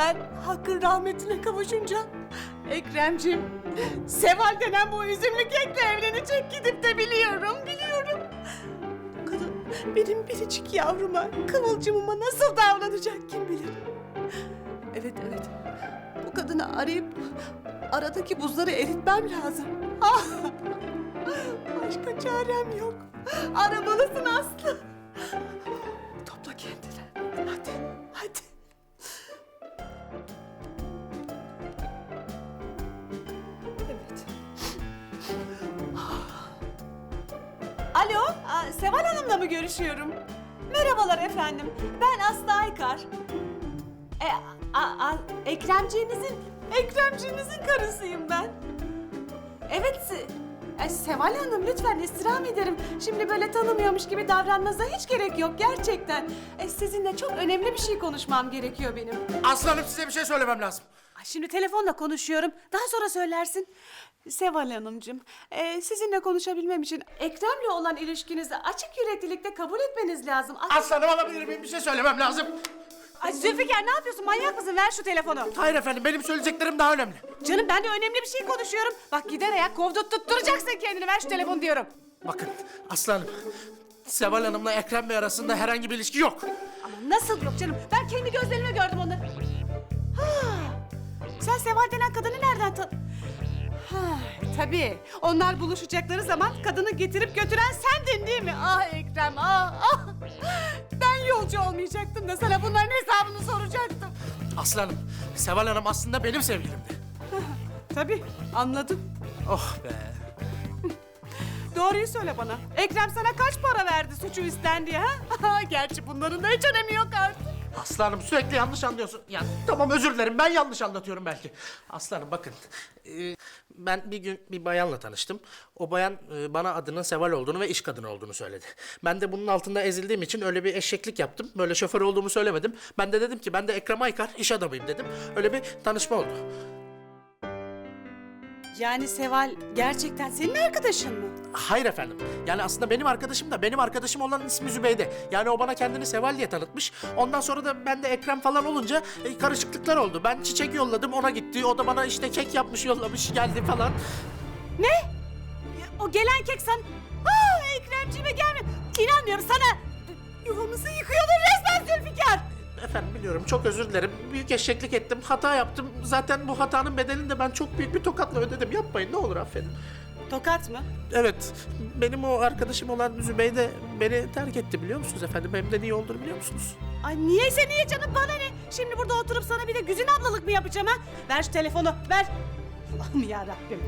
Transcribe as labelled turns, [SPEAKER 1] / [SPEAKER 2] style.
[SPEAKER 1] ben hakkın rahmetine kavuşunca Ekremciğim Seval denen bu üzümlü kekle evlenecek gidip de biliyorum, biliyorum. Kadın benim biricik yavruma, kıvılcımıma nasıl davranacak kim bilir. Evet, evet. Bu kadını arayıp aradaki buzları eritmem lazım. Ah! Başka çarem yok. Aramalısın Aslı. Alo, Seval Hanım'la mı görüşüyorum? Merhabalar efendim, ben Aslı Aykar. E, a, a, Ekremciğinizin, Ekremciğinizin karısıyım ben. Evet, e, Seval Hanım lütfen istirham ederim. Şimdi böyle tanımıyormuş gibi davranmanıza hiç gerek yok gerçekten. E, sizinle çok önemli bir şey konuşmam gerekiyor benim.
[SPEAKER 2] Aslanım size bir şey söylemem lazım.
[SPEAKER 1] Ay, Şimdi telefonla konuşuyorum. Daha sonra söylersin. Seval Hanımcığım, e, sizinle konuşabilmem için Ekrem'le olan ilişkinizi açık yüreklilikte kabul etmeniz lazım. Ay,
[SPEAKER 2] Aslanım alabilir miyim? Bir şey söylemem lazım.
[SPEAKER 1] Ay Zülfikar ne yapıyorsun? Manyak mısın? Ver şu telefonu.
[SPEAKER 2] Hayır efendim benim söyleyeceklerim daha önemli.
[SPEAKER 1] Canım ben de önemli bir şey konuşuyorum. Bak gider ayak kovdut tutturacaksın kendini. Ver şu telefonu diyorum.
[SPEAKER 2] Bakın aslanım. Seval Hanım'la Ekrem Bey arasında herhangi bir ilişki yok.
[SPEAKER 1] Ama nasıl yok canım? Ben kendi gözlerimle gördüm onları. Ha, sen Seval denen kadını nereden tan... Ha, tabii. Onlar buluşacakları zaman kadını getirip götüren sendin değil mi? Ah Ekrem, ah, ah. Ben yolcu olmayacaktım da sana bunların hesabını soracaktım.
[SPEAKER 2] Aslanım, Seval Hanım aslında benim sevgilimdi.
[SPEAKER 1] Tabii, anladım.
[SPEAKER 2] Oh be.
[SPEAKER 1] Doğruyu söyle bana. Ekrem sana kaç para verdi suçu üstlen diye ha? Gerçi bunların da hiç önemi yok artık.
[SPEAKER 2] Aslanım sürekli yanlış anlıyorsun. Ya tamam özür dilerim ben yanlış anlatıyorum belki. Aslanım bakın. e, ben bir gün bir bayanla tanıştım. O bayan e, bana adının Seval olduğunu ve iş kadını olduğunu söyledi. Ben de bunun altında ezildiğim için öyle bir eşeklik yaptım. Böyle şoför olduğumu söylemedim. Ben de dedim ki ben de Ekrem Aykar iş adamıyım dedim. Öyle bir tanışma oldu.
[SPEAKER 1] Yani Seval gerçekten senin arkadaşın mı?
[SPEAKER 2] Hayır efendim. Yani aslında benim arkadaşım da benim arkadaşım olan ismi Zübeyde. Yani o bana kendini Seval diye tanıtmış. Ondan sonra da ben de Ekrem falan olunca e, karışıklıklar oldu. Ben çiçek yolladım ona gitti. O da bana işte kek yapmış yollamış geldi falan.
[SPEAKER 1] Ne? O gelen kek sen... Aa Ekremciğime gelme. İnanmıyorum sana. Yuvamızı Zülfikar.
[SPEAKER 2] Efendim biliyorum çok özür dilerim. Büyük eşeklik ettim. Hata yaptım. Zaten bu hatanın bedelini de ben çok büyük bir tokatla ödedim. Yapmayın ne olur affedin.
[SPEAKER 1] Tokat mı?
[SPEAKER 2] Evet benim o arkadaşım olan Zübeyde beni terk etti biliyor musunuz efendim? Hem de niye olduğunu biliyor musunuz?
[SPEAKER 1] Ay niyeyse niye canım bana ne? Şimdi burada oturup sana bir de güzin ablalık mı yapacağım ha? Ver şu telefonu ver. Allah'ım yarabbim.